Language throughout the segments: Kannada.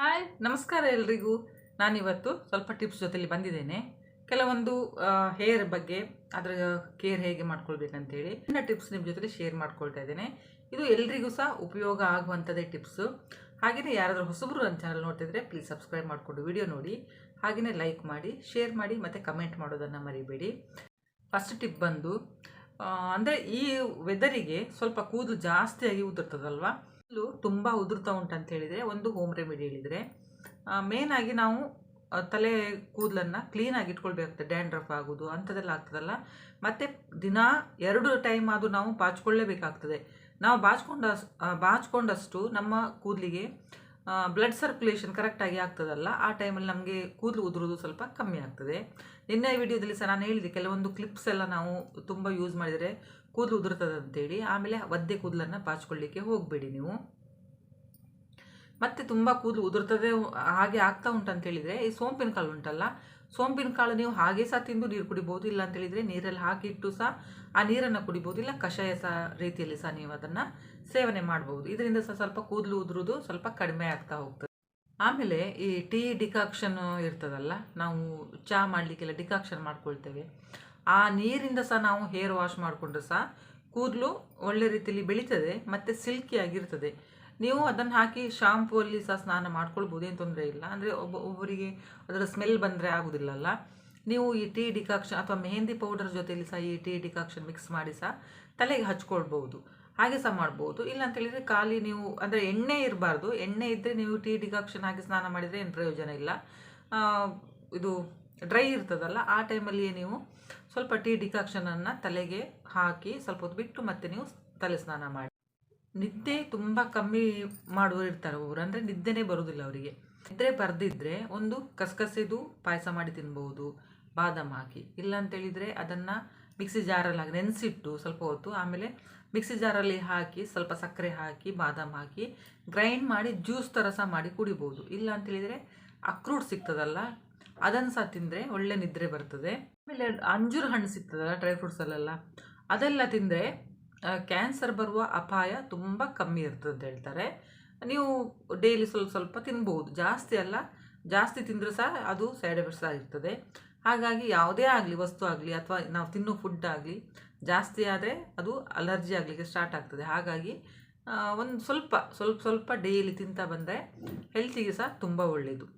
ಹಾಯ್, ನಮಸ್ಕಾರ ಎಲ್ರಿಗೂ. ನಾನಿವತ್ತು ಸ್ವಲ್ಪ ಟಿಪ್ಸ್ ಜೊತೆಲಿ ಬಂದಿದ್ದೇನೆ. ಕೆಲವೊಂದು ಹೇರ್ ಬಗ್ಗೆ, ಅದರ ಕೇರ್ ಹೇಗೆ ಮಾಡ್ಕೊಳ್ಬೇಕಂತೇಳಿ ನನ್ನ ಟಿಪ್ಸ್ ನಿಮ್ಮ ಜೊತೆ ಶೇರ್ ಮಾಡ್ಕೊಳ್ತಾ ಇದ್ದೇನೆ. ಇದು ಎಲ್ರಿಗೂ ಸಹ ಉಪಯೋಗ ಆಗುವಂಥದ್ದೇ ಟಿಪ್ಸು. ಹಾಗೆಯೇ ಯಾರಾದರೂ ಹೊಸಬರು ನನ್ನ ಚಾನಲ್ ನೋಡ್ತಿದ್ರೆ ಪ್ಲೀಸ್ ಸಬ್ಸ್ಕ್ರೈಬ್ ಮಾಡಿಕೊಂಡು ವಿಡಿಯೋ ನೋಡಿ. ಹಾಗೆಯೇ ಲೈಕ್ ಮಾಡಿ ಶೇರ್ ಮಾಡಿ, ಮತ್ತು ಕಮೆಂಟ್ ಮಾಡೋದನ್ನು ಮರಿಬೇಡಿ. ಫಸ್ಟ್ ಟಿಪ್ ಬಂದು ಅಂದರೆ ಈ ವೆದರಿಗೆ ಸ್ವಲ್ಪ ಕೂದಲು ಜಾಸ್ತಿಯಾಗಿ ಉದುರ್ತದಲ್ವಾ? ತುಂಬ ಉದುರ್ತಾ ಅಂತ ಹೇಳಿದರೆ ಒಂದು ಹೋಮ್ ರೆಮಿಡಿ ಹೇಳಿದರೆ ಮೇನಾಗಿ ನಾವು ತಲೆ ಕೂದಲನ್ನು ಕ್ಲೀನಾಗಿ ಇಟ್ಕೊಳ್ಬೇಕಾಗ್ತದೆ ಡ್ಯಾಂಡ್ರಫ್ ಆಗೋದು ಅಂಥದ್ದೆಲ್ಲ ಆಗ್ತದಲ್ಲ. ಮತ್ತು ದಿನ ಎರಡು ಟೈಮ್ ಆದರೂ ನಾವು ಬಾಚ್ಕೊಳ್ಳೇಬೇಕಾಗ್ತದೆ. ನಾವು ಬಾಚ್ಕೊಂಡ ಬಾಚ್ಕೊಂಡಷ್ಟು ನಮ್ಮ ಕೂದಲಿಗೆ ಬ್ಲಡ್ ಸರ್ಕ್ಯುಲೇಷನ್ ಕರೆಕ್ಟಾಗಿ ಆಗ್ತದಲ್ಲ, ಆ ಟೈಮಲ್ಲಿ ನಮಗೆ ಕೂದಲು ಉದುರೋದು ಸ್ವಲ್ಪ ಕಮ್ಮಿ ಆಗ್ತದೆ. ನಿನ್ನೆ ವಿಡಿಯೋದಲ್ಲಿ ಸಹ ನಾನು ಹೇಳಿದೆ, ಕೆಲವೊಂದು ಕ್ಲಿಪ್ಸ್ ಎಲ್ಲ ನಾವು ತುಂಬ ಯೂಸ್ ಮಾಡಿದರೆ ಕೂದಲು ಉದುರ್ತದೆ ಅಂತೇಳಿ ಆಮೇಲೆ ಒದ್ದೆ ಕೂದಲನ್ನು ಪಾಚ್ಕೊಳ್ಳಿಕ್ಕೆ ಹೋಗಬೇಡಿ ನೀವು. ಮತ್ತೆ ತುಂಬ ಕೂದಲು ಉದುರ್ತದೆ ಹಾಗೆ ಆಗ್ತಾ ಉಂಟು ಅಂತ ಹೇಳಿದರೆ ಈ ಸೋಂಪಿನ ಕಾಳು ಉಂಟಲ್ಲ, ಸೋಂಪಿನ ಕಾಳು ನೀವು ಹಾಗೆ ಸಹ ತಿಂದು ನೀರು ಕುಡಿಬೋದು ಇಲ್ಲ ಅಂತ ಹೇಳಿದರೆ ನೀರಲ್ಲಿ ಹಾಕಿಟ್ಟು ಸಹ ಆ ನೀರನ್ನು ಕುಡಿಬೋದು, ಇಲ್ಲ ಕಷಾಯ ಸಹ ರೀತಿಯಲ್ಲಿ ಸಹ ನೀವು ಅದನ್ನು ಸೇವನೆ ಮಾಡ್ಬೋದು. ಇದರಿಂದ ಸಹ ಸ್ವಲ್ಪ ಕೂದಲು ಉದುರೋದು ಸ್ವಲ್ಪ ಕಡಿಮೆ ಆಗ್ತಾ ಹೋಗ್ತದೆ. ಆಮೇಲೆ ಈ ಟೀ ಡಿಕಾಕ್ಷನ್ ಇರ್ತದಲ್ಲ, ನಾವು ಚಹಾ ಮಾಡಲಿಕ್ಕೆಲ್ಲ ಡಿಕಾಕ್ಷನ್ ಮಾಡ್ಕೊಳ್ತೇವೆ. ಆ ನೀರಿಂದ ಸಹ ನಾವು ಹೇರ್ ವಾಶ್ ಮಾಡಿಕೊಂಡ್ರೆ ಸಹ ಕೂದಲು ಒಳ್ಳೆ ರೀತಿಯಲ್ಲಿ ಬೆಳೀತದೆ ಮತ್ತು ಸಿಲ್ಕಿ ಆಗಿರ್ತದೆ. ನೀವು ಅದನ್ನು ಹಾಕಿ ಶಾಂಪೂ ಅಲ್ಲಿ ಸಹ ಸ್ನಾನ ಮಾಡ್ಕೊಳ್ಬೋದು, ಏನು ತೊಂದರೆ ಇಲ್ಲ. ಅಂದರೆ ಒಬ್ಬ ಒಬ್ಬರಿಗೆ ಅದರ ಸ್ಮೆಲ್ ಬಂದರೆ ಆಗೋದಿಲ್ಲಲ್ಲ ನೀವು ಈ ಟೀ ಡಿಕಾಕ್ಷನ್ ಅಥವಾ ಮೆಹಂದಿ ಪೌಡರ್ ಜೊತೆಯಲ್ಲಿ ಸಹ ಈ ಟೀ ಡಿಕಾಕ್ಷನ್ ಮಿಕ್ಸ್ ಮಾಡಿ ಸಹ ತಲೆಗೆ ಹಚ್ಕೊಳ್ಬೋದು ಹಾಗೆ ಸಹ ಮಾಡ್ಬೋದು. ಇಲ್ಲ ಅಂತ ಹೇಳಿದರೆ ಖಾಲಿ ನೀವು, ಅಂದರೆ ಎಣ್ಣೆ ಇರಬಾರ್ದು. ಎಣ್ಣೆ ಇದ್ದರೆ ನೀವು ಟೀ ಡಿಕಾಕ್ಷನ್ ಹಾಕಿ ಸ್ನಾನ ಮಾಡಿದರೆ ಏನು ಪ್ರಯೋಜನ ಇಲ್ಲ. ಇದು ಡ್ರೈ ಇರ್ತದಲ್ಲ, ಆ ಟೈಮಲ್ಲಿ ನೀವು ಸ್ವಲ್ಪ ಟೀ ಡಿಕಾಕ್ಷನನ್ನು ತಲೆಗೆ ಹಾಕಿ ಸ್ವಲ್ಪ ಹೊತ್ತು ಬಿಟ್ಟು ಮತ್ತೆ ನೀವು ತಲೆ ಸ್ನಾನ ಮಾಡಿ. ನಿದ್ದೆ ತುಂಬ ಕಮ್ಮಿ ಮಾಡುವರು ಇರ್ತಾರೆ ಅವರು, ಅಂದರೆ ನಿದ್ದೆನೇ ಬರೋದಿಲ್ಲ ಅವರಿಗೆ. ನಿದ್ರೆ ಬರ್ದಿದ್ರೆ ಒಂದು ಕಸಕಸೆದು ಪಾಯಸ ಮಾಡಿ ತಿನ್ಬೋದು, ಬಾದಾಮ್ ಹಾಕಿ. ಇಲ್ಲ ಅಂತೇಳಿದರೆ ಅದನ್ನು ಮಿಕ್ಸಿ ಜಾರಲ್ಲಿ ಹಾಕಿ ನೆನೆಸಿಟ್ಟು ಸ್ವಲ್ಪ ಹೊತ್ತು ಆಮೇಲೆ ಮಿಕ್ಸಿ ಜಾರಲ್ಲಿ ಹಾಕಿ, ಸ್ವಲ್ಪ ಸಕ್ಕರೆ ಹಾಕಿ, ಬಾದಾಮ್ ಹಾಕಿ, ಗ್ರೈಂಡ್ ಮಾಡಿ ಜ್ಯೂಸ್ ಥರ ಸಹ ಮಾಡಿ ಕುಡಿಬೋದು. ಇಲ್ಲ ಅಂತೇಳಿದರೆ ಅಕ್ರೂಟ್ ಸಿಗ್ತದಲ್ಲ, ಅದನ್ನು ಸಹ ತಿಂದರೆ ಒಳ್ಳೆ ನಿದ್ರೆ ಬರ್ತದೆ. ಆಮೇಲೆ ಅಂಜೂರ ಹಣ್ಣು ಸಿಗ್ತದಲ್ಲ ಡ್ರೈ ಫ್ರೂಟ್ಸಲ್ಲೆಲ್ಲ ಅದೆಲ್ಲ ತಿಂದರೆ ಕ್ಯಾನ್ಸರ್ ಬರುವ ಅಪಾಯ ತುಂಬ ಕಮ್ಮಿ ಇರ್ತದೆ ಅಂತ ಹೇಳ್ತಾರೆ. ನೀವು ಡೈಲಿ ಸ್ವಲ್ಪ ಸ್ವಲ್ಪ ತಿನ್ಬೋದು. ಜಾಸ್ತಿ ಅಲ್ಲ, ಜಾಸ್ತಿ ತಿಂದರೂ ಸಹ ಅದು ಸೈಡ್ ಎಫೆಕ್ಟ್ಸ್ ಆಗಿರ್ತದೆ ಹಾಗಾಗಿ ಯಾವುದೇ ಆಗಲಿ, ವಸ್ತು ಆಗಲಿ ಅಥವಾ ನಾವು ತಿನ್ನೋ ಫುಡ್ ಆಗಲಿ, ಜಾಸ್ತಿ ಆದರೆ ಅದು ಅಲರ್ಜಿ ಆಗಲಿಕ್ಕೆ ಸ್ಟಾರ್ಟ್ ಆಗ್ತದೆ. ಹಾಗಾಗಿ ಒಂದು ಸ್ವಲ್ಪ ಸ್ವಲ್ಪ ಸ್ವಲ್ಪ ಡೈಲಿ ತಿಂತಾ ಬಂದರೆ ಹೆಲ್ತಿಗೆ ಸಹ ತುಂಬ ಒಳ್ಳೆಯದು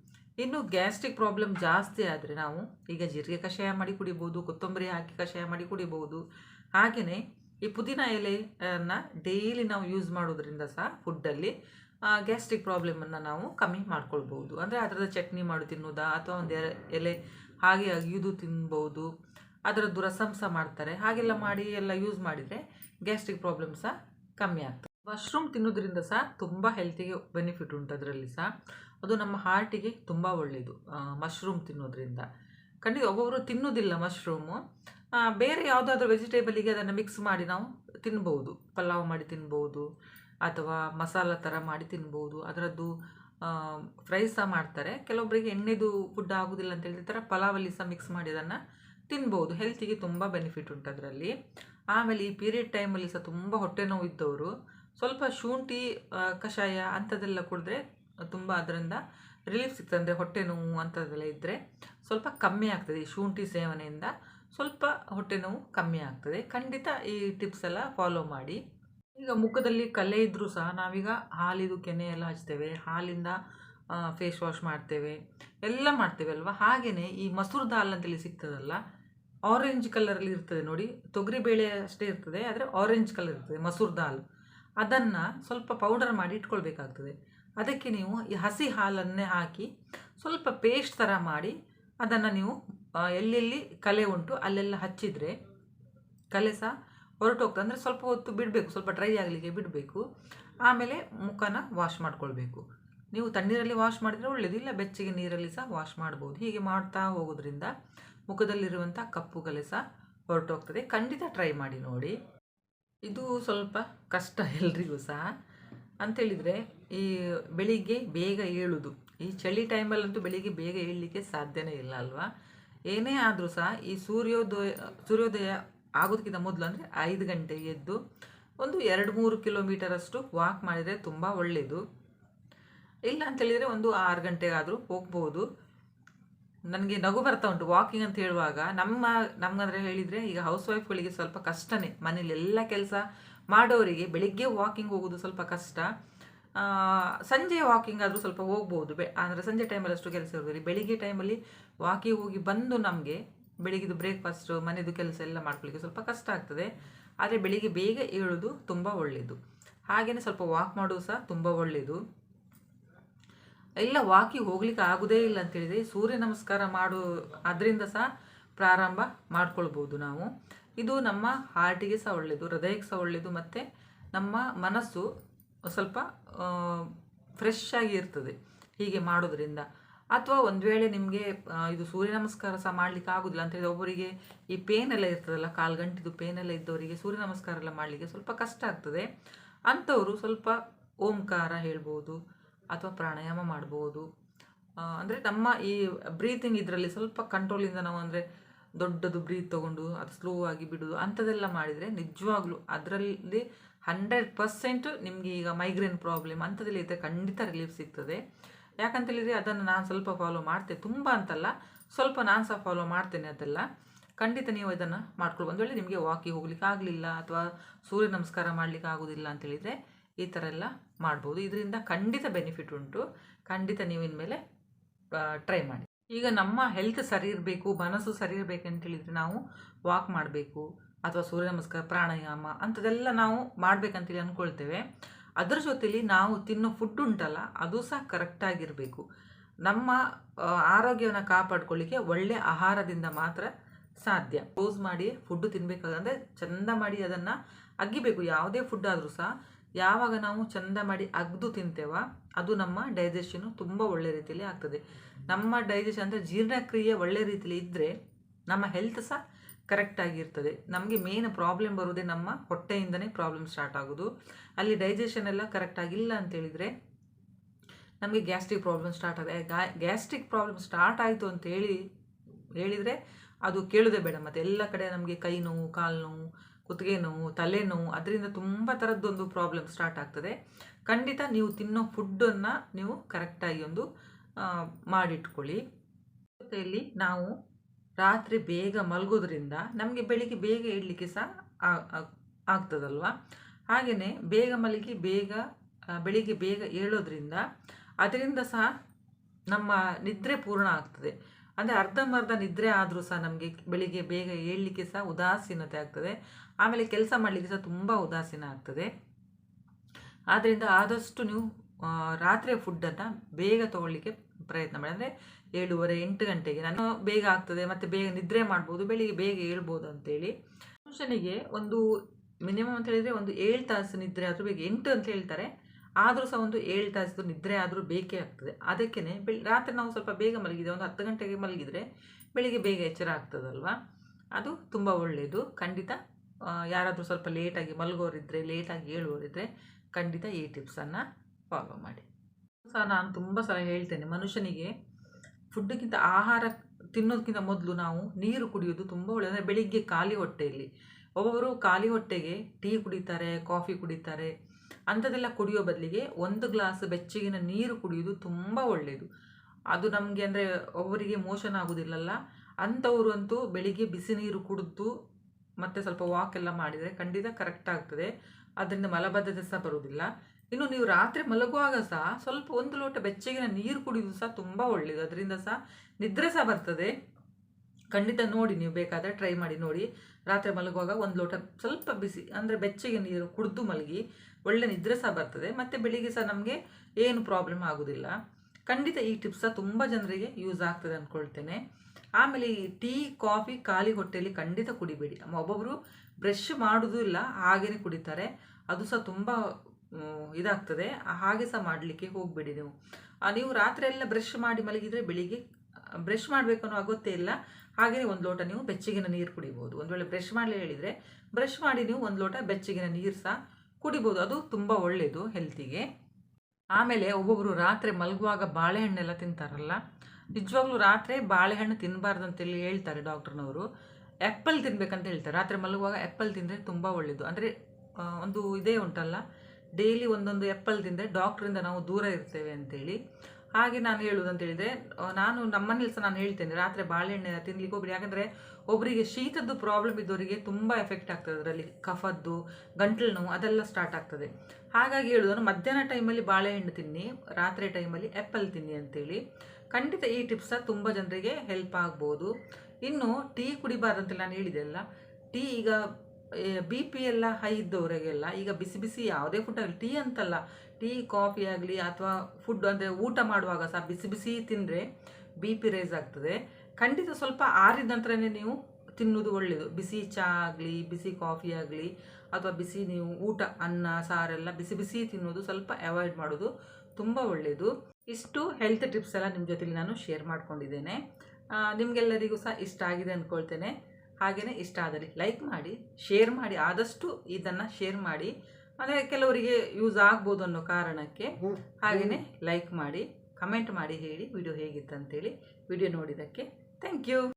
ಇನ್ನು ಗ್ಯಾಸ್ಟ್ರಿಕ್ ಪ್ರಾಬ್ಲಮ್ ಜಾಸ್ತಿ ಆದರೆ ನಾವು ಈಗ ಜೀರಿಗೆ ಕಷಾಯ ಮಾಡಿ ಕುಡಿಬೋದು, ಕೊತ್ತಂಬರಿ ಹಾಕಿ ಕಷಾಯ ಮಾಡಿ ಕುಡಿಬೋದು. ಹಾಗೆಯೇ ಈ ಪುದೀನ ಎಲೆಯನ್ನು ಡೈಲಿ ನಾವು ಯೂಸ್ ಮಾಡೋದ್ರಿಂದ ಸಹ ಫುಡ್ಡಲ್ಲಿ ಗ್ಯಾಸ್ಟ್ರಿಕ್ ಪ್ರಾಬ್ಲಮನ್ನು ನಾವು ಕಮ್ಮಿ ಮಾಡ್ಕೊಳ್ಬೋದು ಅಂದರೆ ಅದರದ ಚಟ್ನಿ ಮಾಡಿ ತಿನ್ನೋದಾ, ಅಥವಾ ಒಂದು ಎಲೆ ಹಾಗೆ ಅಗಿಯೋದು ತಿನ್ಬೋದು ಅದರದ್ದು ರಸಂ ಸಹ ಮಾಡ್ತಾರೆ. ಹಾಗೆಲ್ಲ ಮಾಡಿ ಎಲ್ಲ ಯೂಸ್ ಮಾಡಿದರೆ ಗ್ಯಾಸ್ಟ್ರಿಕ್ ಪ್ರಾಬ್ಲಮ್ ಸಹ ಕಮ್ಮಿ ಆಗ್ತದೆ. ಮಶ್ರೂಮ್ ತಿನ್ನೋದ್ರಿಂದ ಸಹ ತುಂಬ ಹೆಲ್ತಿಗೆ ಬೆನಿಫಿಟ್ ಉಂಟು ಅದರಲ್ಲಿ ಸಹ. ಅದು ನಮ್ಮ ಹಾರ್ಟಿಗೆ ತುಂಬ ಒಳ್ಳೆಯದು ಮಶ್ರೂಮ್ ತಿನ್ನೋದ್ರಿಂದ. ಖಂಡಿತ ಒಬ್ಬೊಬ್ಬರು ತಿನ್ನೋದಿಲ್ಲ ಮಶ್ರೂಮು ಬೇರೆ ಯಾವುದಾದ್ರೂ ವೆಜಿಟೇಬಲಿಗೆ ಅದನ್ನು ಮಿಕ್ಸ್ ಮಾಡಿ ನಾವು ತಿನ್ಬೋದು. ಪಲಾವ್ ಮಾಡಿ ತಿನ್ಬೋದು, ಅಥವಾ ಮಸಾಲ ಥರ ಮಾಡಿ ತಿನ್ಬೋದು. ಅದರದ್ದು ಫ್ರೈ ಸಹ ಮಾಡ್ತಾರೆ. ಕೆಲವೊಬ್ಬರಿಗೆ ಎಣ್ಣೆದು ಫುಡ್ ಆಗೋದಿಲ್ಲ ಅಂತ ಹೇಳಿದ್ರೆ ಪಲಾವಲ್ಲಿ ಸಹ ಮಿಕ್ಸ್ ಮಾಡಿ ಅದನ್ನು ತಿನ್ಬೋದು. ಹೆಲ್ತಿಗೆ ತುಂಬ ಬೆನಿಫಿಟ್ ಉಂಟು ಅದರಲ್ಲಿ. ಆಮೇಲೆ ಈ ಪೀರಿಯಡ್ ಟೈಮಲ್ಲಿ ಸಹ ತುಂಬ ಹೊಟ್ಟೆ ನೋವು ಇದ್ದವರು, ಸ್ವಲ್ಪ ಶುಂಠಿ ಕಷಾಯ ಅಂಥದ್ದೆಲ್ಲ ಕುಡಿದ್ರೆ ತುಂಬ ಅದರಿಂದ ರಿಲೀಫ್ ಸಿಗ್ತದೆ. ಅಂದರೆ ಹೊಟ್ಟೆ ನೋವು ಅಂಥದ್ದೆಲ್ಲ ಇದ್ದರೆ ಸ್ವಲ್ಪ ಕಮ್ಮಿ ಆಗ್ತದೆ ಈ ಶುಂಠಿ ಸೇವನೆಯಿಂದ. ಸ್ವಲ್ಪ ಹೊಟ್ಟೆ ನೋವು ಕಮ್ಮಿ ಆಗ್ತದೆ. ಖಂಡಿತ ಈ ಟಿಪ್ಸ್ ಎಲ್ಲ ಫಾಲೋ ಮಾಡಿ. ಈಗ ಮುಖದಲ್ಲಿ ಕಲೆ ಇದ್ದರೂ ಸಹ ನಾವೀಗ ಹಾಲಿದು ಕೆನೆ ಎಲ್ಲ ಹಚ್ತೇವೆ. ಹಾಲಿಂದ ಫೇಸ್ ವಾಶ್ ಮಾಡ್ತೇವೆ. ಎಲ್ಲ ಮಾಡ್ತೇವೆ ಅಲ್ವಾ? ಹಾಗೆಯೇ ಈ ಮಸೂರ್ ದಾಲ್ ಅಂತೇಳಿ ಸಿಗ್ತದಲ್ಲ ಆರೆಂಜ್ ಕಲರಲ್ಲಿ ಇರ್ತದೆ ನೋಡಿ. ತೊಗರಿ ಬೇಳೆ ಅಷ್ಟೇ ಇರ್ತದೆ, ಆದರೆ ಆರೆಂಜ್ ಕಲರ್ ಇರ್ತದೆ ಮಸೂರ್ ದಾಲ್. ಅದನ್ನು ಸ್ವಲ್ಪ ಪೌಡರ್ ಮಾಡಿ ಇಟ್ಕೊಳ್ಬೇಕಾಗ್ತದೆ. ಅದಕ್ಕೆ ನೀವು ಈ ಹಸಿ ಹಾಲನ್ನೇ ಹಾಕಿ ಸ್ವಲ್ಪ ಪೇಸ್ಟ್ ಥರ ಮಾಡಿ ಅದನ್ನು ನೀವು ಎಲ್ಲೆಲ್ಲಿ ಕಲೆ ಉಂಟು ಅಲ್ಲೆಲ್ಲ ಹಚ್ಚಿದರೆ ಕಲೆ ಸಹ ಹೊರಟೋಗ್ತದೆ. ಅಂದರೆ ಸ್ವಲ್ಪ ಹೊತ್ತು ಬಿಡಬೇಕು, ಸ್ವಲ್ಪ ಡ್ರೈ ಆಗಲಿಕ್ಕೆ ಬಿಡಬೇಕು. ಆಮೇಲೆ ಮುಖನ ವಾಶ್ ಮಾಡ್ಕೊಳ್ಬೇಕು. ನೀವು ತಣ್ಣೀರಲ್ಲಿ ವಾಶ್ ಮಾಡಿದರೆ ಒಳ್ಳೆಯದು ಇಲ್ಲ ಬೆಚ್ಚಗೆ ನೀರಲ್ಲಿ ಸಹ ವಾಶ್ ಮಾಡ್ಬೋದು. ಹೀಗೆ ಮಾಡ್ತಾ ಹೋಗೋದ್ರಿಂದ ಮುಖದಲ್ಲಿರುವಂಥ ಕಪ್ಪು ಕಲೆ ಸಹ ಹೊರಟೋಗ್ತದೆ. ಖಂಡಿತ ಟ್ರೈ ಮಾಡಿ ನೋಡಿ. ಇದು ಸ್ವಲ್ಪ ಕಷ್ಟ ಎಲ್ರಿಗೂ ಸಹ. ಅಂತೇಳಿದರೆ ಈ ಬೆಳಿಗ್ಗೆ ಬೇಗ ಏಳುದು. ಈ ಚಳಿ ಟೈಮಲ್ಲಂತೂ ಬೆಳಿಗ್ಗೆ ಬೇಗ ಏಳಲಿಕ್ಕೆ ಸಾಧ್ಯನೇ ಇಲ್ಲ ಅಲ್ವಾ? ಏನೇ ಆದರೂ ಸಹ ಈ ಸೂರ್ಯೋದಯ ಸೂರ್ಯೋದಯ ಆಗೋದಕ್ಕಿಂತ ಮೊದಲು ಅಂದರೆ ಐದು ಗಂಟೆಗೆ ಎದ್ದು ಒಂದು ಎರಡು ಮೂರು ಕಿಲೋಮೀಟರಷ್ಟು ವಾಕ್ ಮಾಡಿದರೆ ತುಂಬ ಒಳ್ಳೆಯದು ಇಲ್ಲ ಅಂತ ಹೇಳಿದರೆ ಒಂದು ಆರು ಗಂಟೆಗಾದರೂ ಹೋಗ್ಬೋದು. ನನಗೆ ನಗು ಬರ್ತಾ ಉಂಟು ವಾಕಿಂಗ್ ಅಂತ ಹೇಳುವಾಗ. ನಮ್ಮ, ನಮ್ಗಂದ್ರೆ ಹೇಳಿದರೆ ಈಗ ಹೌಸ್ ವೈಫ್ಗಳಿಗೆ ಸ್ವಲ್ಪ ಕಷ್ಟನೇ. ಮನೇಲಿ ಎಲ್ಲ ಕೆಲಸ ಮಾಡೋರಿಗೆ ಬೆಳಿಗ್ಗೆ ವಾಕಿಂಗ್ ಹೋಗೋದು ಸ್ವಲ್ಪ ಕಷ್ಟ. ಸಂಜೆ ವಾಕಿಂಗ್ ಆದರೂ ಸ್ವಲ್ಪ ಹೋಗ್ಬೋದು. ಬೆ, ಅಂದರೆ ಸಂಜೆ ಟೈಮಲ್ಲಿ ಅಷ್ಟು ಕೆಲಸ ಇರೋದಿಲ್ಲ. ಬೆಳಿಗ್ಗೆ ಟೈಮಲ್ಲಿ ವಾಕಿಂಗ್ ಹೋಗಿ ಬಂದು ನಮಗೆ ಬೆಳಿಗ್ಗೆದು ಬ್ರೇಕ್ಫಾಸ್ಟು ಮನೆದು ಕೆಲಸ ಎಲ್ಲ ಮಾಡ್ಕೊಳ್ಳಿಕ್ಕೆ ಸ್ವಲ್ಪ ಕಷ್ಟ ಆಗ್ತದೆ. ಆದರೆ ಬೆಳಿಗ್ಗೆ ಬೇಗ ಏಳೋದು ತುಂಬ ಒಳ್ಳೆಯದು ಹಾಗೆಯೇ ಸ್ವಲ್ಪ ವಾಕ್ ಮಾಡೋದು ಸಹ ತುಂಬ ಒಳ್ಳೆಯದು ಎಲ್ಲ ವಾಕಿಂಗ್ ಹೋಗ್ಲಿಕ್ಕೆ ಆಗೋದೇ ಇಲ್ಲ ಅಂತೇಳಿದರೆ ಸೂರ್ಯ ನಮಸ್ಕಾರ ಮಾಡು, ಅದರಿಂದ ಸಹ ಪ್ರಾರಂಭ ಮಾಡ್ಕೊಳ್ಬೋದು ನಾವು. ಇದು ನಮ್ಮ ಹಾರ್ಟಿಗೆ ಸಹ ಒಳ್ಳೆಯದು ಹೃದಯಕ್ಕೆ ಸಹ ಒಳ್ಳೆಯದು ಮತ್ತು ನಮ್ಮ ಮನಸ್ಸು ಸ್ವಲ್ಪ ಫ್ರೆಶ್ ಆಗಿ ಇರ್ತದೆ ಹೀಗೆ ಮಾಡೋದ್ರಿಂದ. ಅಥವಾ ಒಂದು ವೇಳೆ ನಿಮಗೆ ಇದು ಸೂರ್ಯ ನಮಸ್ಕಾರ ಸಹ ಮಾಡಲಿಕ್ಕೆ ಆಗೋದಿಲ್ಲ ಅಂತ ಹೇಳಿದ್ರೆ ಒಬ್ಬರಿಗೆ ಈ ಪೇನ್ ಎಲ್ಲ ಇರ್ತದಲ್ಲ, ಕಾಲು ಗಂಟಿದು ಪೇನ್ ಎಲ್ಲ ಇದ್ದವರಿಗೆ ಸೂರ್ಯ ನಮಸ್ಕಾರ ಎಲ್ಲ ಮಾಡಲಿಕ್ಕೆ ಸ್ವಲ್ಪ ಕಷ್ಟ ಆಗ್ತದೆ. ಅಂಥವರು ಸ್ವಲ್ಪ ಓಂಕಾರ ಹೇಳ್ಬೋದು ಅಥವಾ ಪ್ರಾಣಾಯಾಮ ಮಾಡ್ಬೋದು. ಅಂದರೆ ನಮ್ಮ ಈ ಬ್ರೀತಿಂಗ್ ಇದರಲ್ಲಿ ಸ್ವಲ್ಪ ಕಂಟ್ರೋಲಿಂದ ನಾವು ಅಂದರೆ ದೊಡ್ಡದು ಬ್ರೀತ್ ತೊಗೊಂಡು ಅದು ಸ್ಲೋ ಆಗಿ ಬಿಡೋದು ಅಂಥದ್ದೆಲ್ಲ ಮಾಡಿದರೆ ನಿಜವಾಗ್ಲೂ ಅದರಲ್ಲಿ ಹಂಡ್ರೆಡ್ ಪರ್ಸೆಂಟ್ ನಿಮಗೆ ಈಗ ಮೈಗ್ರೇನ್ ಪ್ರಾಬ್ಲಮ್ ಅಂಥದ್ದಲ್ಲಿ ಇದ್ದರೆ ಖಂಡಿತ ರಿಲೀಫ್ ಸಿಗ್ತದೆ. ಯಾಕಂತೇಳಿದರೆ ಅದನ್ನು ನಾನು ಸ್ವಲ್ಪ ಫಾಲೋ ಮಾಡ್ತೇನೆ ತುಂಬ ಅಂತಲ್ಲ, ಸ್ವಲ್ಪ ನಾನು ಸಹ ಫಾಲೋ ಮಾಡ್ತೇನೆ ಅದೆಲ್ಲ. ಖಂಡಿತ ನೀವು ಇದನ್ನು ಮಾಡ್ಕೊಳ್ಳಿ ಒಂದು ನಿಮಗೆ ವಾಕಿಂಗ್ ಹೋಗ್ಲಿಕ್ಕೆ ಆಗಲಿಲ್ಲ ಅಥವಾ ಸೂರ್ಯ ನಮಸ್ಕಾರ ಮಾಡಲಿಕ್ಕೆ ಆಗೋದಿಲ್ಲ ಅಂತೇಳಿದರೆ ಈ ಥರ ಎಲ್ಲ ಮಾಡ್ಬೋದು. ಇದರಿಂದ ಖಂಡಿತ ಬೆನಿಫಿಟ್ ಉಂಟು. ಖಂಡಿತ ನೀವು ಇನ್ಮೇಲೆ ಟ್ರೈ ಮಾಡಿ. ಈಗ ನಮ್ಮ ಹೆಲ್ತ್ ಸರಿ ಇರಬೇಕು, ಮನಸ್ಸು ಸರಿ ಇರಬೇಕು ಅಂತೇಳಿದರೆ ನಾವು ವಾಕ್ ಮಾಡಬೇಕು. ಅಥವಾ ಸೂರ್ಯ ನಮಸ್ಕಾರ, ಪ್ರಾಣಾಯಾಮ ಅಂಥದ್ದೆಲ್ಲ ನಾವು ಮಾಡಬೇಕಂತೇಳಿ ಅಂದ್ಕೊಳ್ತೇವೆ ಅದ್ರ ಜೊತೆಲಿ ನಾವು ತಿನ್ನೋ ಫುಡ್ ಉಂಟಲ್ಲ, ಅದು ಸಹ ಕರೆಕ್ಟಾಗಿರಬೇಕು ನಮ್ಮ ಆರೋಗ್ಯವನ್ನು ಕಾಪಾಡ್ಕೊಳ್ಳಿಕ್ಕೆ ಒಳ್ಳೆ ಆಹಾರದಿಂದ ಮಾತ್ರ ಸಾಧ್ಯ. ಕ್ಲೋಸ್ ಮಾಡಿ ಫುಡ್ ತಿನ್ನಬೇಕಾದ್ರೆ ಚಂದ ಮಾಡಿ ಅದನ್ನು ಅಗ್ಗಿಬೇಕು. ಯಾವುದೇ ಫುಡ್ ಆದರೂ ಸಹ ಯಾವಾಗ ನಾವು ಚಂದ ಮಾಡಿ ಅಗ್ದು ತಿಂತೇವ, ಅದು ನಮ್ಮ ಡೈಜೆಷನು ತುಂಬ ಒಳ್ಳೆ ರೀತಿಯಲ್ಲಿ ಆಗ್ತದೆ. ನಮ್ಮ ಡೈಜೆಷನ್ ಅಂದರೆ ಜೀರ್ಣಕ್ರಿಯೆ ಒಳ್ಳೆ ರೀತಿಯಲ್ಲಿ ಇದ್ದರೆ ನಮ್ಮ ಹೆಲ್ತ್ ಸಹ ಕರೆಕ್ಟಾಗಿರ್ತದೆ ನಮಗೆ ಮೇನ್ ಪ್ರಾಬ್ಲಮ್ ಬರೋದೇ ನಮ್ಮ ಹೊಟ್ಟೆಯಿಂದನೇ ಪ್ರಾಬ್ಲಮ್ ಸ್ಟಾರ್ಟ್ ಆಗೋದು. ಅಲ್ಲಿ ಡೈಜೆಷನ್ ಎಲ್ಲ ಕರೆಕ್ಟಾಗಿಲ್ಲ ಅಂತೇಳಿದರೆ ನಮಗೆ ಗ್ಯಾಸ್ಟ್ರಿಕ್ ಪ್ರಾಬ್ಲಮ್ ಸ್ಟಾರ್ಟ್ ಆಗಿದೆ ಗ್ಯಾಸ್ಟ್ರಿಕ್ ಪ್ರಾಬ್ಲಮ್ ಸ್ಟಾರ್ಟ್ ಆಯಿತು ಅಂತ ಹೇಳಿ, ಹೇಳಿದರೆ ಅದು ಕೇಳೋದೇ ಬೇಡ ಮತ್ತು ಎಲ್ಲ ಕಡೆ ನಮಗೆ ಕೈ ನೋವು, ಕಾಲು ನೋವು, ಕುತ್ತಿಗೆ ನೋವು ತಲೆನೋವು ಅದರಿಂದ ತುಂಬ ಥರದ್ದೊಂದು ಪ್ರಾಬ್ಲಮ್ ಸ್ಟಾರ್ಟ್ ಆಗ್ತದೆ. ಖಂಡಿತ ನೀವು ತಿನ್ನೋ ಫುಡ್ಡನ್ನು ನೀವು ಕರೆಕ್ಟಾಗಿ ಒಂದು ಮಾಡಿಟ್ಕೊಳ್ಳಿ. ಜೊತೆಯಲ್ಲಿ ನಾವು ರಾತ್ರಿ ಬೇಗ ಮಲಗೋದ್ರಿಂದ ನಮಗೆ ಬೆಳಿಗ್ಗೆ ಬೇಗ ಇಡಲಿಕ್ಕೆ ಸಹ ಆಗ್ತದಲ್ವ? ಹಾಗೆಯೇ ಬೇಗ ಮಲಗಿ ಬೇಗ ಬೆಳಿಗ್ಗೆ ಬೇಗ ಏಳೋದ್ರಿಂದ ಅದರಿಂದ ಸಹ ನಮ್ಮ ನಿದ್ರೆ ಪೂರ್ಣ ಆಗ್ತದೆ. ಅಂದರೆ ಅರ್ಧಂಬರ್ಧ ನಿದ್ರೆ ಆದರೂ ಸಹ ನಮಗೆ ಬೆಳಿಗ್ಗೆ ಬೇಗ ಏಳಲಿಕ್ಕೆ ಸಹ ಉದಾಸೀನತೆ ಆಗ್ತದೆ. ಆಮೇಲೆ ಕೆಲಸ ಮಾಡಲಿಕ್ಕೆ ಸಹ ತುಂಬ ಉದಾಸೀನ ಆಗ್ತದೆ. ಆದ್ದರಿಂದ ಆದಷ್ಟು ನೀವು ಆ, ರಾತ್ರಿಯ ಫುಡ್ಡನ್ನು ಬೇಗ ತೊಗೊಳ್ಳಿಕ್ಕೆ ಪ್ರಯತ್ನ ಮಾಡಿ. ಅಂದರೆ ಏಳುವರೆ ಎಂಟು ಗಂಟೆಗೆ. ನಾನು ಬೇಗ ಆಗ್ತದೆ ಮತ್ತು ಬೇಗ ನಿದ್ರೆ ಮಾಡ್ಬೋದು ಬೆಳಿಗ್ಗೆ ಬೇಗ ಏಳ್ಬೋದು ಅಂತೇಳಿ. ಮನುಷ್ಯನಿಗೆ ಒಂದು ಮಿನಿಮಮ್ ಅಂತ ಹೇಳಿದರೆ ಒಂದು ಏಳು ತಾಸು ನಿದ್ರೆ ಆದರೂ ಬೇಗ ಎಂಟು ಅಂತ ಹೇಳ್ತಾರೆ. ಆದರೂ ಸಹ ಒಂದು ಏಳು ತಾಸು ನಿದ್ರೆ ಆದರೂ ಬೇಕೇ ಆಗ್ತದೆ. ಅದಕ್ಕೇ ರಾತ್ರಿ ನಾವು ಸ್ವಲ್ಪ ಬೇಗ ಮಲಗಿದ್ರೆ ಒಂದು ಹತ್ತು ಗಂಟೆಗೆ ಮಲಗಿದರೆ ಬೆಳಿಗ್ಗೆ ಬೇಗ ಎಚ್ಚರ ಆಗ್ತದಲ್ವಾ? ಅದು ತುಂಬ ಒಳ್ಳೆಯದು ಖಂಡಿತ ಯಾರಾದರೂ ಸ್ವಲ್ಪ ಲೇಟಾಗಿ ಮಲಗೋರಿದ್ದರೆ ಲೇಟಾಗಿ ಏಳುವರಿದ್ರೆ ಖಂಡಿತ ಈ ಟಿಪ್ಸನ್ನು ಫಾಲೋ ಮಾಡಿ. ಸಹ ನಾನು ತುಂಬ ಸಲ ಹೇಳ್ತೇನೆ, ಮನುಷ್ಯನಿಗೆ ಫುಡ್ಗಿಂತ ಆಹಾರ ತಿನ್ನೋದಕ್ಕಿಂತ ಮೊದಲು ನಾವು ನೀರು ಕುಡಿಯೋದು ತುಂಬ ಒಳ್ಳೆಯ ಅಂದರೆ ಬೆಳಿಗ್ಗೆ ಖಾಲಿ ಹೊಟ್ಟೆಯಲ್ಲಿ, ಒಬ್ಬೊಬ್ಬರು ಖಾಲಿ ಹೊಟ್ಟೆಗೆ ಟೀ ಕುಡಿತಾರೆ, ಕಾಫಿ ಕುಡಿತಾರೆ, ಅಂಥದ್ದೆಲ್ಲ ಕುಡಿಯೋ ಬದಲಿಗೆ ಒಂದು ಗ್ಲಾಸ್ ಬೆಚ್ಚಗಿನ ನೀರು ಕುಡಿಯೋದು ತುಂಬ ಒಳ್ಳೆಯದು ಅದು ನಮಗೆ ಅಂದರೆ ಒಬ್ಬರಿಗೆ ಮೋಷನ್ ಆಗೋದಿಲ್ಲಲ್ಲ ಅಂಥವರು ಅಂತೂ ಬೆಳಿಗ್ಗೆ ಬಿಸಿ ನೀರು ಕುಡಿದು ಮತ್ತು ಸ್ವಲ್ಪ ವಾಕ್ ಎಲ್ಲ ಮಾಡಿದರೆ ಖಂಡಿತ ಕರೆಕ್ಟ್ ಆಗ್ತದೆ. ಅದರಿಂದ ಮಲಬದ್ಧತೆ ಸಹ ಬರುವುದಿಲ್ಲ. ಇನ್ನು ನೀವು ರಾತ್ರಿ ಮಲಗುವಾಗ ಸಹ ಸ್ವಲ್ಪ ಒಂದು ಲೋಟ ಬೆಚ್ಚಗಿನ ನೀರು ಕುಡಿಯೋದು ಸಹ ತುಂಬ ಒಳ್ಳೆಯದು ಅದರಿಂದ ಸಹ ನಿದ್ರೆ ಸಹ ಬರ್ತದೆ. ಖಂಡಿತ ನೋಡಿ ನೀವು ಬೇಕಾದರೆ ಟ್ರೈ ಮಾಡಿ ನೋಡಿ. ರಾತ್ರಿ ಮಲಗುವಾಗ ಒಂದು ಲೋಟ ಸ್ವಲ್ಪ ಬಿಸಿ ಅಂದರೆ ಬೆಚ್ಚಗೆ ನೀರು ಕುಡಿದು ಮಲಗಿ ಒಳ್ಳೆ ನಿದ್ರೆ ಸಹ ಬರ್ತದೆ. ಮತ್ತು ಬೆಳಿಗ್ಗೆ ಸಹ ನಮಗೆ ಏನು ಪ್ರಾಬ್ಲಮ್ ಆಗೋದಿಲ್ಲ. ಖಂಡಿತ ಈ ಟಿಪ್ಸ್ ಸಹ ತುಂಬ ಜನರಿಗೆ ಯೂಸ್ ಆಗ್ತದೆ ಅಂದ್ಕೊಳ್ತೇನೆ ಆಮೇಲೆ ಈ ಟೀ, ಕಾಫಿ, ಖಾಲಿ ಹೊಟ್ಟೆಯಲ್ಲಿ ಖಂಡಿತ ಕುಡಿಬೇಡಿ. ಒಬ್ಬೊಬ್ಬರು ಬ್ರಷ್ ಮಾಡೋದು ಇಲ್ಲ, ಹಾಗೇನೆ ಕುಡಿತಾರೆ. ಅದು ಸಹ ತುಂಬ ಇದಾಗ್ತದೆ. ಹಾಗೆ ಸಹ ಮಾಡಲಿಕ್ಕೆ ಹೋಗಬೇಡಿ ನೀವು. ನೀವು ರಾತ್ರಿ ಎಲ್ಲ ಬ್ರಷ್ ಮಾಡಿ ಮಲಗಿದರೆ ಬೆಳಿಗ್ಗೆ ಬ್ರಷ್ ಮಾಡಬೇಕು ಅನ್ನೋ ಅಗತ್ಯ ಇಲ್ಲ. ಹಾಗೆಯೇ ಒಂದು ಲೋಟ ನೀವು ಬೆಚ್ಚಗಿನ ನೀರು ಕುಡಿಬೋದು. ಒಂದು ವೇಳೆ ಬ್ರಷ್ ಮಾಡಲಿ ಹೇಳಿದರೆ ಬ್ರಷ್ ಮಾಡಿ ನೀವು ಒಂದು ಲೋಟ ಬೆಚ್ಚಗಿನ ನೀರು ಸಹ ಕುಡಿಬೋದು. ಅದು ತುಂಬ ಒಳ್ಳೆಯದು ಹೆಲ್ತಿಗೆ ಆಮೇಲೆ ಒಬ್ಬೊಬ್ಬರು ರಾತ್ರಿ ಮಲಗುವಾಗ ಬಾಳೆಹಣ್ಣೆಲ್ಲ ತಿಂತಾರಲ್ಲ, ನಿಜವಾಗ್ಲೂ ರಾತ್ರಿ ಬಾಳೆಹಣ್ಣು ತಿನ್ನಬಾರ್ದು ಅಂತೇಳಿ ಹೇಳ್ತಾರೆ ಡಾಕ್ಟ್ರ್ನವರು. ಆ್ಯಪಲ್ ತಿನ್ಬೇಕಂತ ಹೇಳ್ತಾರೆ. ರಾತ್ರಿ ಮಲಗುವಾಗ ಆ್ಯಪಲ್ ತಿಂದರೆ ತುಂಬ ಒಳ್ಳೆಯದು ಅಂದರೆ ಒಂದು ಇದೇ ಉಂಟಲ್ಲ ಡೈಲಿ ಒಂದೊಂದು ಎಪ್ಪಲ್ದಿಂದ ಡಾಕ್ಟ್ರಿಂದ ನಾವು ದೂರ ಇರ್ತೇವೆ ಅಂತೇಳಿ. ಹಾಗೆ ನಾನು ಹೇಳೋದು ಅಂತ ಹೇಳಿದರೆ ನಾನು ನಮ್ಮನೇಲಿ ಸಹ ನಾನು ಹೇಳ್ತೇನೆ, ರಾತ್ರಿ ಬಾಳೆಹಣ್ಣೆ ತಿನ್ಲಿಕ್ಕೆ ಹೋಗ್ಬಿಡಿ. ಯಾಕಂದರೆ ಒಬ್ಬರಿಗೆ ಶೀತದ್ದು ಪ್ರಾಬ್ಲಮ್ ಇದ್ದವರಿಗೆ ತುಂಬ ಎಫೆಕ್ಟ್ ಆಗ್ತದೆ ಅದರಲ್ಲಿ. ಕಫದ್ದು, ಗಂಟಲು ನೋವು, ಅದೆಲ್ಲ ಸ್ಟಾರ್ಟ್ ಆಗ್ತದೆ. ಹಾಗಾಗಿ ಹೇಳುವುದನ್ನು ಮಧ್ಯಾಹ್ನ ಟೈಮಲ್ಲಿ ಬಾಳೆಹಣ್ಣು ತಿನ್ನಿ, ರಾತ್ರಿ ಟೈಮಲ್ಲಿ ಆ್ಯಪಲ್ ತಿನ್ನಿ ಅಂತೇಳಿ. ಖಂಡಿತ ಈ ಟಿಪ್ಸ್ ತುಂಬ ಜನರಿಗೆ ಹೆಲ್ಪ್ ಆಗ್ಬೋದು. ಇನ್ನು ಟೀ ಕುಡಿಬಾರ್ದಂತೆ ನಾನು ಹೇಳಿದೆ ಅಲ್ಲ, ಟೀ ಈಗ ಬಿ ಪಿ ಎಲ್ಲ ಹೈ ಇದ್ದವರಿಗೆಲ್ಲ ಈಗ ಬಿಸಿ ಬಿಸಿ ಯಾವುದೇ ಫುಡ್ ಆಗಲಿ ಟೀ ಅಂತಲ್ಲ ಟೀ ಕಾಫಿ ಆಗಲಿ ಅಥವಾ ಫುಡ್ ಅಂದರೆ ಊಟ ಮಾಡುವಾಗ ಸಹ ಬಿಸಿ ಬಿಸಿ ತಿಂದರೆ ಬಿ ಪಿ ರೈಸ್ ಆಗ್ತದೆ. ಖಂಡಿತ ಸ್ವಲ್ಪ ಆರಿದ ನಂತರನೇ ನೀವು ತಿನ್ನುವುದು ಒಳ್ಳೆಯದು ಬಿಸಿ ಚಹಾ ಆಗಲಿ, ಬಿಸಿ ಕಾಫಿ ಆಗಲಿ ಅಥವಾ ಬಿಸಿ ನೀವು ಊಟ, ಅನ್ನ ಸಾರೆಲ್ಲ ಬಿಸಿ ಬಿಸಿ ತಿನ್ನೋದು ಸ್ವಲ್ಪ ಅವಾಯ್ಡ್ ಮಾಡೋದು ತುಂಬ ಒಳ್ಳೆಯದು ಇಷ್ಟು ಹೆಲ್ತ್ ಟಿಪ್ಸ್ ಎಲ್ಲ ನಿಮ್ಮ ಜೊತೆಲಿ ನಾನು ಶೇರ್ ಮಾಡ್ಕೊಂಡಿದ್ದೇನೆ. ನಿಮಗೆಲ್ಲರಿಗೂ ಸಹ ಇಷ್ಟ ಆಗಿದೆ ಅಂದ್ಕೊಳ್ತೇನೆ ಹಾಗೆಯೇ ಇಷ್ಟ ಆದರೆ ಲೈಕ್ ಮಾಡಿ ಶೇರ್ ಮಾಡಿ ಆದಷ್ಟು ಇದನ್ನು ಶೇರ್ ಮಾಡಿ. ಅಂದರೆ ಕೆಲವರಿಗೆ ಯೂಸ್ ಆಗ್ಬೋದು ಅನ್ನೋ ಕಾರಣಕ್ಕೆ ಹಾಗೆಯೇ ಲೈಕ್ ಮಾಡಿ ಕಮೆಂಟ್ ಮಾಡಿ ಹೇಳಿ ವಿಡಿಯೋ ಹೇಗಿತ್ತು ಅಂತೇಳಿ ವಿಡಿಯೋ ನೋಡಿದ್ದಕ್ಕೆ. Thank you